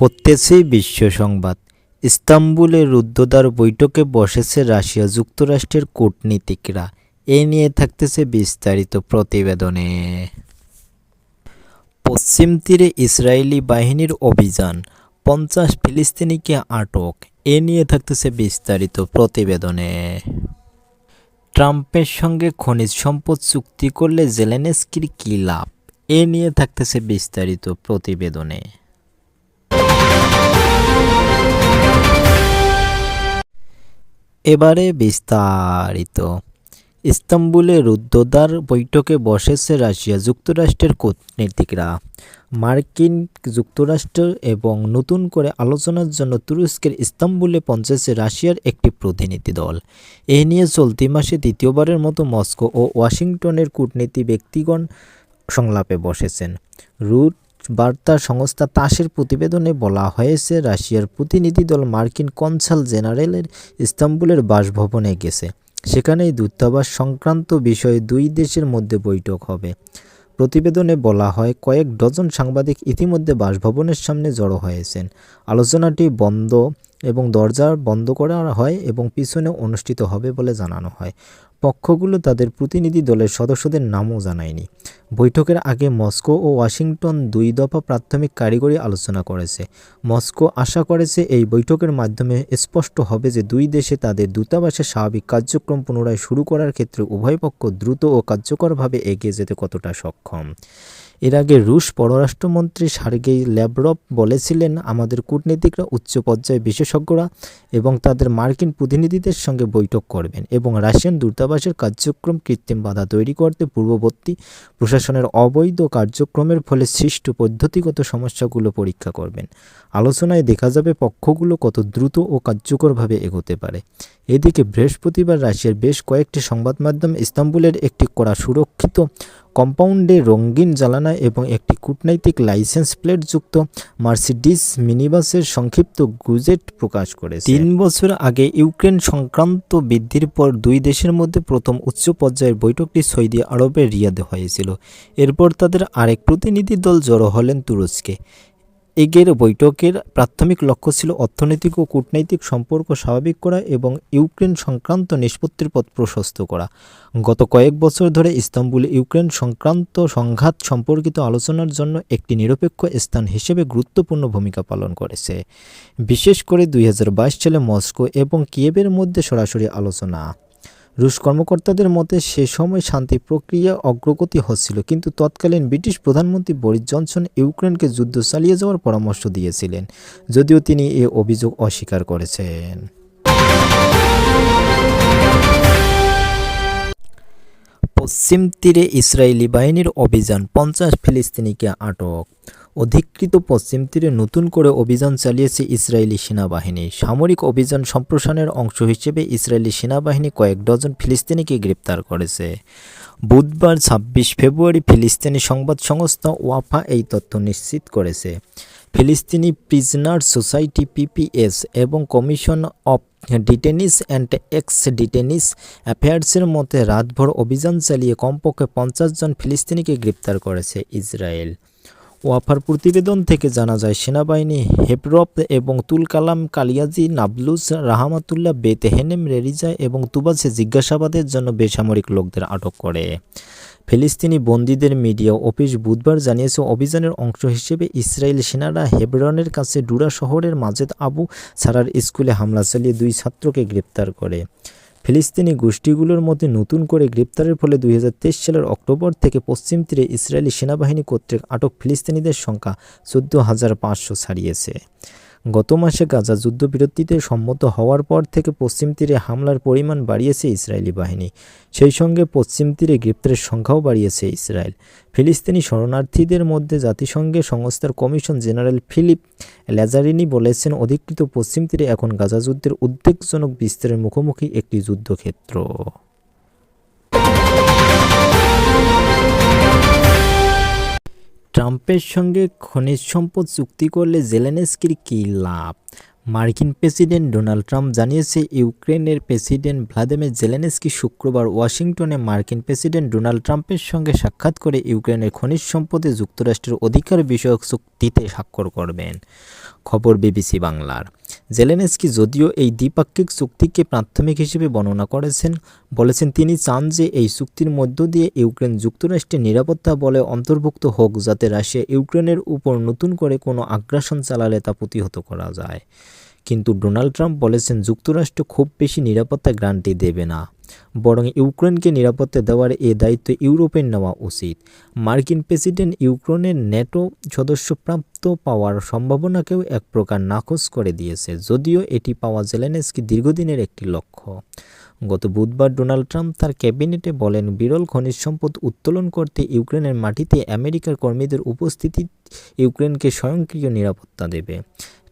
পড়তেছে বিশ্ব সংবাদ। ইস্তাম্বুলে রুদ্ধদ্বার বৈঠকে বসেছে রাশিয়া যুক্তরাষ্ট্রের কূটনীতিকরা। এ নিয়ে থাকতেছে বিস্তারিত প্রতিবেদনে। পশ্চিম তীরে ইসরায়েলি বাহিনীর অভিযান, পঞ্চাশ ফিলিস্তিনিকে আটক। এ নিয়ে থাকতেছে বিস্তারিত প্রতিবেদনে। ট্রাম্পের সঙ্গে খনিজ সম্পদ চুক্তি করলে জেলেনেস্কির কী লাভ? এ নিয়ে থাকতেছে বিস্তারিত প্রতিবেদনে। এবারে বিস্তারিত। ইস্তাম্বুলে রুদ্ধদ্বার বৈঠকে বসেছে রাশিয়া যুক্তরাষ্ট্রের কূটনীতিকরা। মার্কিন যুক্তরাষ্ট্র এবং নতুন করে আলোচনার জন্য তুরস্কের ইস্তাম্বুলে পৌঁছেছে রাশিয়ার একটি প্রতিনিধি দল। এ নিয়ে চলতি মাসে দ্বিতীয়বারের মতো মস্কো ও ওয়াশিংটনের কূটনীতি ব্যক্তিগণ সংলাপে বসেছেন। রুট বার্তা সংস্থা তাসের প্রতিবেদনে বলা হয়েছে, রাশিয়ার প্রতিনিধি দল মার্কিন কনসাল জেনারেলের ইস্তাম্বুলের বাসভবনে গেছে। সেখানেই দূতাবাস সংক্রান্ত বিষয়ে দুই দেশের মধ্যে বৈঠক হবে। প্রতিবেদনে বলা হয়, কয়েক ডজন সাংবাদিক ইতিমধ্যে বাসভবনের সামনে জড়ো হয়েছেন। আলোচনাটি বন্ধ এবং দরজা বন্ধ করা হয় এবং পিছনে অনুষ্ঠিত হবে বলে জানানো হয়। পক্ষগুলো তাদের প্রতিনিধি দলের সদস্যদের নামও জানায়নি। বৈঠকের আগে মস্কো ও ওয়াশিংটন দুই দফা প্রাথমিক কারিগরি আলোচনা করেছে। মস্কো আশা করেছে এই বৈঠকের মাধ্যমে স্পষ্ট হবে যে দুই দেশে তাদের দূতাবাসের স্বাভাবিক কার্যক্রম পুনরায় শুরু করার ক্ষেত্রে উভয় পক্ষ দ্রুত ও কার্যকরভাবে এগিয়ে যেতে কতটা সক্ষম। এর আগে রুশ পররাষ্ট্রমন্ত্রী সার্গেই ল্যাভরভ বলেছিলেন, আমাদের কূটনীতিকরা, উচ্চ পর্যায়ে বিশেষজ্ঞরা এবং তাদের মার্কিন প্রতিনিধিদের সঙ্গে বৈঠক করবেন এবং রাশিয়ান দূতাবাসের কার্যক্রম কৃত্রিম বাধা তৈরি করতে পূর্ববর্তী প্রশাসনের অবৈধ কার্যক্রমের ফলে সৃষ্ট পদ্ধতিগত সমস্যাগুলো পরীক্ষা করবেন। আলোচনায় দেখা যাবে পক্ষগুলো কত দ্রুত ও কার্যকরভাবে এগোতে পারে। এদিকে বৃহস্পতিবার রাশিয়ার বেশ কয়েকটি সংবাদ মাধ্যম ইস্তাম্বুলের একটি কড়া সুরক্ষিত কম্পাউন্ডে রঙিন জ্বালানা এবং একটি কূটনৈতিক লাইসেন্স প্লেটযুক্ত মার্সিডিস মিনিবাসের সংক্ষিপ্ত গুজেট প্রকাশ করেছে। তিন বছর আগে ইউক্রেন সংক্রান্ত বৃদ্ধির পর দুই দেশের মধ্যে প্রথম উচ্চ পর্যায়ের বৈঠকটি সৌদি আরবের রিয়াদে হয়েছিল। এরপর তাদের আরেক প্রতিনিধি দল জড়ো হলেন তুরস্কে। এগের বৈঠকের প্রাথমিক লক্ষ্য ছিল অর্থনৈতিক ও কূটনৈতিক সম্পর্ক স্বাভাবিক করা এবং ইউক্রেন সংক্রান্ত নিষ্পত্তির পথ প্রশস্ত করা। গত কয়েক বছর ধরে ইস্তাম্বুল ইউক্রেন সংক্রান্ত সংঘাত সম্পর্কিত আলোচনার জন্য একটি নিরপেক্ষ স্থান হিসেবে গুরুত্বপূর্ণ ভূমিকা পালন করেছে। বিশেষ করে দুই হাজার বাইশ সালে মস্কো এবং কিয়েভের মধ্যে সরাসরি আলোচনা। রুশ কর্মকর্তাদের মতে সে সময় শান্তি প্রক্রিয়া অগ্রগতি হচ্ছিল, কিন্তু তৎকালীন ব্রিটিশ প্রধানমন্ত্রী বরিস জনসন ইউক্রেনকে যুদ্ধ চালিয়ে যাওয়ার পরামর্শ দিয়েছিলেন, যদিও তিনি এ অভিযোগ অস্বীকার করেছেন। পশ্চিম তীরে ইসরায়েলি বাহিনীর অভিযান, পঞ্চাশ ফিলিস্তিনিকে আটক। অধিকৃত পশ্চিম তীরে নতুন করে অভিযান চালিয়েছে ইসরায়েলি সেনাবাহিনী। সামরিক অভিযান সম্প্রসারণের অংশ হিসেবে ইসরায়েলি সেনাবাহিনী কয়েক ডজন ফিলিস্তিনিকে গ্রেপ্তার করেছে। বুধবার ছাব্বিশ ফেব্রুয়ারি ফিলিস্তিনি সংবাদ সংস্থা ওয়াফা এই তথ্য নিশ্চিত করেছে। ফিলিস্তিনি প্রিজনার সোসাইটি পিপিএস এবং commission of detainees and ex detainees অ্যাফেয়ার্সের মতে, রাতভর অভিযান চালিয়ে কমপক্ষে পঞ্চাশ জন ফিলিস্তিনিকে গ্রেপ্তার করেছে ইসরায়েল। ওয়াফার প্রতিবেদন থেকে জানা যায়, সেনাবাহিনী হেপরপ এবং তুল কালাম কালিয়াজি নাবলুস রাহামাতুল্লাহ, বেত হেনেম, রেরিজা এবং তুবাসে জিজ্ঞাসাবাদের জন্য বেসামরিক লোকদের আটক করে। ফিলিস্তিনি বন্দীদের মিডিয়া অফিস বুধবার জানিয়েছে, অভিযানের অংশ হিসেবে ইসরায়েল সেনারা হেবরনের কাছে ডুরা শহরের মাজেদ আবু সারার স্কুলে হামলা চালিয়ে দুই ছাত্রকে গ্রেপ্তার করে। ফিলিস্তিনি গোষ্ঠীগুলোর মধ্যে নতুন করে গ্রেপ্তারের ফলে দুই হাজার তেইশ সালের অক্টোবর থেকে পশ্চিম তীরে ইসরায়েলি সেনাবাহিনী কর্তৃক আটক ফিলিস্তিনিদের সংখ্যা চোদ্দ হাজার পাঁচশো ছাড়িয়েছে। গত মাসে গাজা যুদ্ধবিরতিতে সম্মত হওয়ার পর থেকে পশ্চিম তীরে হামলার পরিমাণ বাড়িয়েছে ইসরায়েলি বাহিনী। সেই সঙ্গে পশ্চিম তীরে গ্রেপ্তারের সংখ্যাও বাড়িয়েছে ইসরায়েল। ফিলিস্তিনি শরণার্থীদের মধ্যে জাতিসংঘের সংস্থার কমিশন জেনারেল ফিলিপ ল্যাজারিনি বলেছেন, অধিকৃত পশ্চিম তীরে এখন গাজা যুদ্ধের উদ্বেগজনক বিস্তারের মুখোমুখি একটি যুদ্ধক্ষেত্র। ট্রাম্পের সঙ্গে খনিজ সম্পদ চুক্তি করলে জেলেনেস্কির কী লাভ? মার্কিন প্রেসিডেন্ট ডোনাল্ড ট্রাম্প জানিয়েছে, ইউক্রেনের প্রেসিডেন্ট ভ্লাদিমির জেলেনস্কি শুক্রবার ওয়াশিংটনে মার্কিন প্রেসিডেন্ট ডোনাল্ড ট্রাম্পের সঙ্গে সাক্ষাৎ করে ইউক্রেনের খনিজ সম্পদে যুক্তরাষ্ট্রের অধিকার বিষয়ক চুক্তিতে স্বাক্ষর করবেন। খবর বিবিসি বাংলার। জেলেনস্কি যদিও এই দ্বিপাক্ষিক চুক্তিকে প্রাথমিক হিসেবে বর্ণনা করেছেন, বলেছেন তিনি চান যে এই চুক্তির মধ্য দিয়ে ইউক্রেন যুক্তরাষ্ট্রের নিরাপত্তা বলে অন্তর্ভুক্ত হোক, যাতে রাশিয়া ইউক্রেনের উপর নতুন করে কোনো আগ্রাসন চালালে তা প্রতিহত করা যায়। কিন্তু ডোনাল্ড ট্রাম্প বলেছেন যুক্তরাষ্ট্র খুব বেশি নিরাপত্তা গ্যারান্টি দেবে না। বরং ইউক্রেনকে নিরাপত্তা দেওয়ার এ দায়িত্ব ইউরোপের নেওয়া উচিত। মার্কিন প্রেসিডেন্ট ইউক্রেনের ন্যাটো সদস্যপ্রাপ্ত পাওয়ার সম্ভাবনাকেও এক প্রকার নাকচ করে দিয়েছে, যদিও এটি পাওয়া জেলেনস্কি দীর্ঘদিনের একটি লক্ষ্য। গত বুধবার ডোনাল্ড ট্রাম্প তার ক্যাবিনেটে বলেন, বিরল খনিজ সম্পদ উত্তোলন করতে ইউক্রেনের মাটিতে আমেরিকার কর্মীদের উপস্থিতি ইউক্রেনকে স্বয়ংক্রিয় নিরাপত্তা দেবে।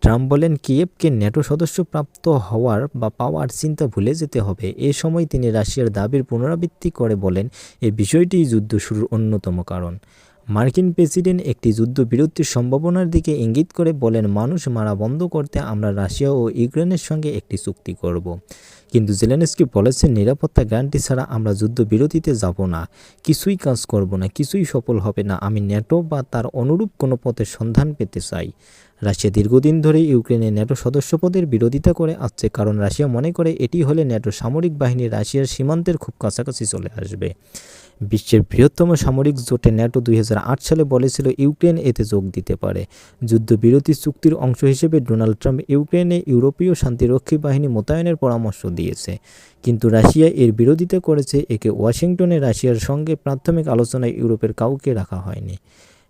ট্রাম্প বলেন কিয়েভকে ন্যাটো সদস্যপ্রাপ্ত হওয়ার বা পাওয়ার চিন্তা ভুলে যেতে হবে। এ সময় তিনি রাশিয়ার দাবির পুনরাবৃত্তি করে বলেন, এ বিষয়টি যুদ্ধ শুরুর অন্যতম কারণ। মার্কিন প্রেসিডেন্ট একটি যুদ্ধবিরতির সম্ভাবনার দিকে ইঙ্গিত করে বলেন, মানুষ মারা বন্ধ করতে আমরা রাশিয়া ও ইউক্রেনের সঙ্গে একটি চুক্তি করব। কিন্তু জেলেনস্কি বলেছেন, নিরাপত্তা গ্যারান্টি ছাড়া আমরা যুদ্ধবিরতিতে যাব না। কিছুই কাজ করব না, কিছুই সফল হবে না। আমি ন্যাটো বা তার অনুরূপ কোনো পথের সন্ধান পেতে চাই। রাশিয়া দীর্ঘদিন ধরে ইউক্রেনের ন্যাটো সদস্যপদের বিরোধিতা করে আসছে, কারণ রাশিয়া মনে করে এটি হলে ন্যাটো সামরিক বাহিনী রাশিয়ার সীমান্তের খুব কাছাকাছি চলে আসবে। বিশ্বের বৃহত্তম সামরিক জোটে ন্যাটো দুই হাজার আট সালে বলেছিল ইউক্রেন এতে যোগ দিতে পারে। যুদ্ধবিরতি চুক্তির অংশ হিসেবে ডোনাল্ড ট্রাম্প ইউক্রেনে ইউরোপীয় শান্তিরক্ষী বাহিনী মোতায়েনের পরামর্শ দিয়েছে। কিন্তু রাশিয়া এর বিরোধিতা করেছে, একে ওয়াশিংটনে রাশিয়ার সঙ্গে প্রাথমিক আলোচনায় ইউরোপের কাউকে রাখা হয়নি।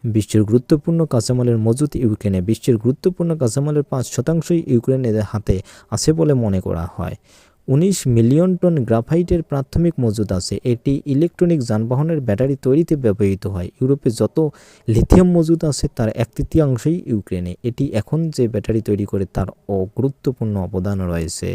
বিশ্বের গুরুত্বপূর্ণ কাঁচামালের মজুত ইউক্রেনে বিশ্বের গুরুত্বপূর্ণ কাঁচামালের পাঁচ শতাংশই ইউক্রেনের হাতে আছে বলে মনে করা হয়। উনিশ মিলিয়ন টন গ্রাফাইটের প্রাথমিক মজুদ আছে। এটি ইলেকট্রনিক যানবাহনের ব্যাটারি তৈরিতে ব্যবহৃত হয়। ইউরোপে যত লিথিয়াম মজুদ আছে, তার এক তৃতীয়াংশই ইউক্রেনে। এটি এখন যে ব্যাটারি তৈরি করে, তার অগুরুত্বপূর্ণ অবদান রয়েছে।